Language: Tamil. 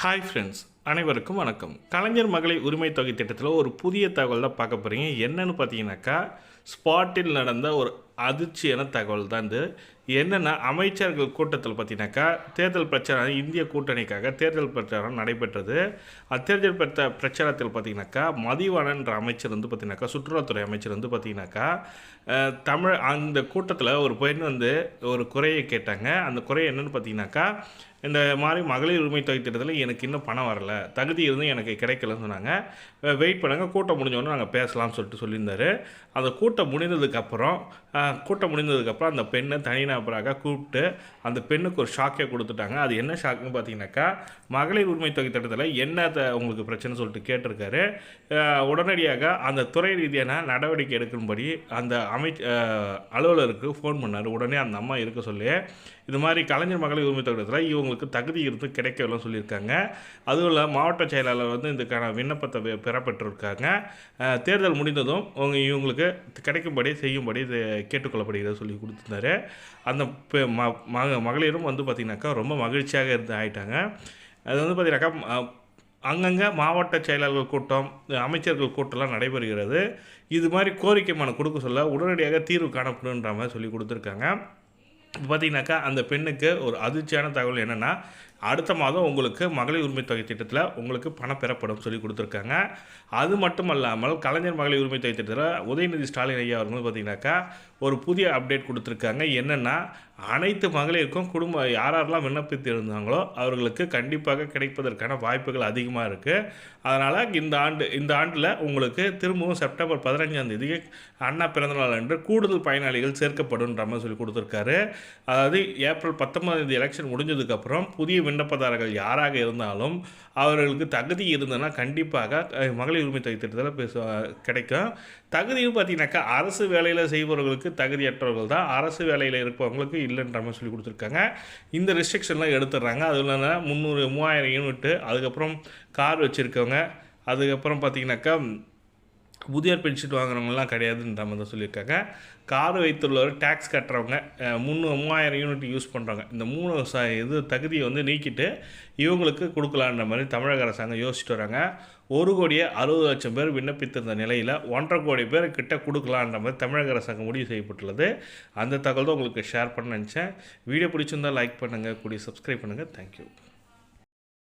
ஹாய் ஃப்ரெண்ட்ஸ் அனைவருக்கும் வணக்கம். கலைஞர் மகளிர் உரிமை தொகை திட்டத்தில் ஒரு புதிய தகவல் தான் பார்க்க போகிறீங்க என்னன்னு பார்த்தீங்கன்னாக்கா ஸ்பாட்டில் நடந்த ஒரு அதிர்ச்சியான தகவல் தான் இது. என்னென்னா அமைச்சர்கள் கூட்டத்தில் பார்த்தீங்கன்னாக்கா தேர்தல் பிரச்சாரம் இந்திய கூட்டணிக்காக தேர்தல் பிரச்சாரம் நடைபெற்றது. அத்தேர்தல் பிரச்ச பிரச்சாரத்தில் பார்த்தீங்கன்னாக்கா மதிவாணன்ற அமைச்சர் வந்து பார்த்தீங்கன்னாக்கா சுற்றுலாத்துறை அமைச்சர் வந்து பார்த்தீங்கன்னாக்கா தமிழ் அந்த கூட்டத்தில் ஒரு பெண் வந்து ஒரு குறையை கேட்டாங்க. அந்த குறை என்னென்னு பார்த்தீங்கன்னாக்கா இந்த மாதிரி மகளிர் உரிமை தொகை திட்டத்தில் எனக்கு இன்னும் பணம் வரல. தகுதி இருந்தும் எனக்கு கிடைக்கலன்னு சொன்னாங்க. வெயிட் பண்ணுங்கள் கூட்டம் முடிஞ்சோடனே நாங்கள் பேசலாம்னு சொல்லிட்டு சொல்லியிருந்தாரு. அந்த கூட்டம் முடிந்ததுக்கப்புறம் கூட்டம் முடிந்ததுக்கப்புறம் அந்த பெண்ணை தனியாக தனிநபராக கூப்பிட்டு அந்த பெண்ணுக்கு ஒரு ஷாக்கே கொடுத்துட்டாங்க. அது என்ன ஷாக்குன்னு பார்த்தீங்கன்னாக்கா மகளிர் உரிமை தொகை திட்டத்தில் என்ன உங்களுக்கு பிரச்சனை சொல்லிட்டு கேட்டிருக்காரு. உடனடியாக அந்த துறை ரீதியான நடவடிக்கை எடுக்கும்படி அந்த அமை அலுவலருக்கு ஃபோன் பண்ணார். உடனே அந்த அம்மா இருக்க சொல்லி இது மாதிரி கலைஞர் மகளிர் உரிமை தொகைத்தில் இவங்களுக்கு தகுதி இருந்து கிடைக்கலன்னு சொல்லியிருக்காங்க. அதுவும் இல்லை மாவட்ட செயலாளர் வந்து இதுக்கான விண்ணப்பத்தை பெறப்பட்டிருக்காங்க. தேர்தல் முடிந்ததும் இவங்களுக்கு கிடைக்கும்படி செய்யும்படி இது கேட்டுக்கொள்ளப்படுகிறது சொல்லி கொடுத்துருந்தாரு. அந்த பெ- ம மக- மகளிரும் வந்து பார்த்திங்கனாக்கா ரொம்ப மகிழ்ச்சியாக இருந்து ஆயிட்டாங்க. அது வந்து பார்த்திங்கனாக்கா அங்கங்கே மாவட்ட செயலாளர்கள் கூட்டம் அமைச்சர்கள் கூட்டம்லாம் நடைபெறுகிறது. இது மாதிரி கோரிக்கை மனு கொடுக்க சொல்ல உடனடியாக தீர்வு காணப்படுன்ற மாதிரி சொல்லி கொடுத்துருக்காங்க. இப்போ பார்த்தீங்கன்னாக்கா அந்த பெண்ணுக்கு ஒரு அதிர்ச்சியான தகவல் என்னென்னா அடுத்த மாதம் உங்களுக்கு மகளிர் உரிமை தொகை திட்டத்தில் உங்களுக்கு பணம் பெறப்படும் சொல்லி கொடுத்துருக்காங்க. அது மட்டும் அல்லாமல் கலைஞர் மகளிர் உரிமை தொகை திட்டத்தில் உதயநிதி ஸ்டாலின் ஐயா அவர்கள் பார்த்தீங்கன்னாக்கா ஒரு புதிய அப்டேட் கொடுத்துருக்காங்க. என்னென்னா அனைத்து மகளிருக்கும் குடும்ப யாரெல்லாம் விண்ணப்பித்து இருந்தாங்களோ அவர்களுக்கு கண்டிப்பாக கிடைப்பதற்கான வாய்ப்புகள் அதிகமாக இருக்குது அதனால் இந்த ஆண்டு இந்த ஆண்டில் உங்களுக்கு திரும்பவும் செப்டம்பர் பதினஞ்சாம் தேதி அண்ணா பிறந்தநாள் அன்று கூடுதல் பயனாளிகள் சேர்க்கப்படுன்ற மாதிரி சொல்லி கொடுத்துருக்காரு. அதாவது ஏப்ரல் பத்தொன்பதாம் தேதி எலெக்ஷன் முடிஞ்சதுக்கப்புறம் புதிய விண்ணப்பதாரர்கள் யாராக இருந்தாலும் அவர்களுக்கு தகுதி இருந்ததுன்னா கண்டிப்பாக மகளிர் உரிமை தொகை திட்டத்தில் பேச கிடைக்கும். தகுதியும் பார்த்தீங்கன்னாக்கா அரசு வேலையில் செய்பவர்களுக்கு தகுதியற்றவர்கள் தான். அரசு வேலையில் இருப்பவங்களுக்கு இல்லைன்ற மாதிரி சொல்லி கொடுத்துருக்காங்க. இந்த ரெஸ்ட்ரிக்ஷன்லாம் எடுத்துடுறாங்க. அதுவும் இல்லாமல் முந்நூறு மூவாயிரம் யூனிட்டு அதுக்கப்புறம் கார் வச்சுருக்கவங்க அதுக்கப்புறம் பார்த்தீங்கன்னாக்கா முதியோர் பென்ஷன் வாங்குறவங்கலாம் கிடையாதுன்ற மாதிரி தான் சொல்லியிருக்காங்க. கார் வைத்துள்ளவர் டேக்ஸ் கட்டுறவங்க மூணு முந்நூறு மூவாயிரம் யூனிட் யூஸ் பண்ணுறவங்க இந்த மூணு ச இது தகுதியை வந்து நீக்கிட்டு இவங்களுக்கு கொடுக்கலான்ற மாதிரி தமிழக அரசாங்கம் யோசிச்சுட்டு வராங்க. ஒரு கோடியே அறுபது லட்சம் பேர் விண்ணப்பித்திருந்த நிலையில் ஒன்றரை கோடி பேர் கிட்ட கொடுக்கலான்ற மாதிரி தமிழக அரசாங்கம் முடிவு செய்யப்பட்டுள்ளது. அந்த தகவல் தான் உங்களுக்கு ஷேர் பண்ண நினச்சேன். வீடியோ பிடிச்சிருந்தால் லைக் பண்ணுங்கள் கூடிய சப்ஸ்கிரைப் பண்ணுங்கள் தேங்க்யூ